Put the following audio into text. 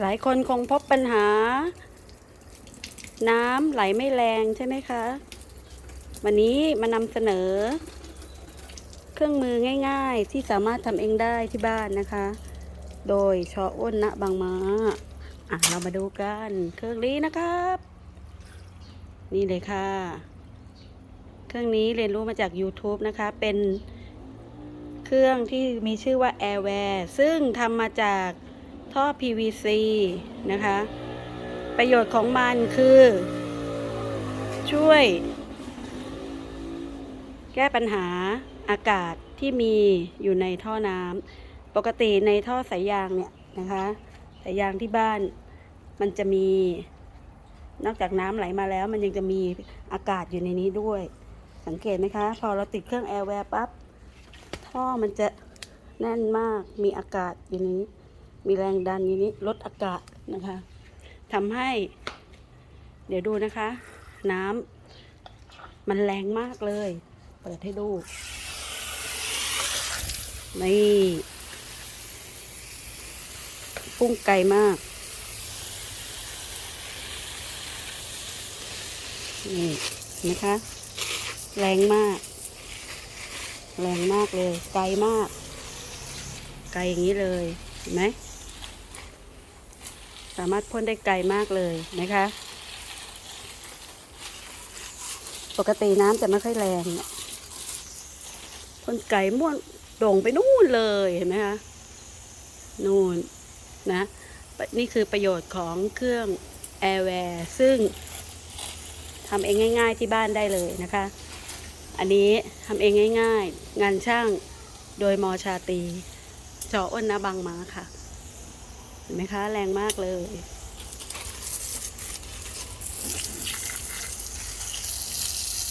หลายคนคงพบปัญหา น้ำไหลไม่แรงใช่ไหมคะ วันนี้มานำเสนอ เครื่องมือง่าย ๆ ที่สามารถทำเองได้ที่บ้านนะคะ โดยชออ้นณบางมาอะเรามาดูกันเครื่องนี้นะครับ นี่เลยค่ะ เครื่องนี้เรียนรู้มาจาก YouTube นะคะ เป็นเครื่องที่มีชื่อว่า Airware ซึ่งทำมาจาก ท่อ PVC นะคะ ประโยชน์ของมันคือ ช่วย แก้ปัญหาอากาศที่มีอยู่ในท่อน้ำปกติในท่อสายยางเนี่ยนะคะสายยางที่บ้านมันจะมี นอกจากน้ำไหลมาแล้ว มันยังจะมีอากาศอยู่ในนี้ด้วย สังเกตไหมคะ พอเราติดเครื่องแอร์แวร์ปั๊บท่อมันจะแน่นมากมีอากาศอยู่ในนี้ มีแรงดันอยู่นี้ลดอากาศนะคะทำให้ เดี๋ยวดูนะคะ น้ำมันแรงมากเลย เปิดให้ดูนี่พุ่งไกลมาก นี่นไหมคะ แรงมาก แรงมากเลย ไกลมาก ไกลอย่างนี้เลยเห็นไหม สามารถพ่นได้ไกลมากเลยนะคะ ปกติน้ำจะไม่ค่อยแรงพ่นไกลม่วนโด่งไปนู่นเลยเห็นไหมคะนู่นนะนี่คือประโยชน์ของเครื่อง Airware ซึ่งทำเองง่าย ๆที่บ้านได้เลยนะคะ อันนี้ทำเองง่าย ๆ งานช่างโดยมอชาตีจออ้นนะบางมาค่ะ เห็นไหมคะ แรงมากเลย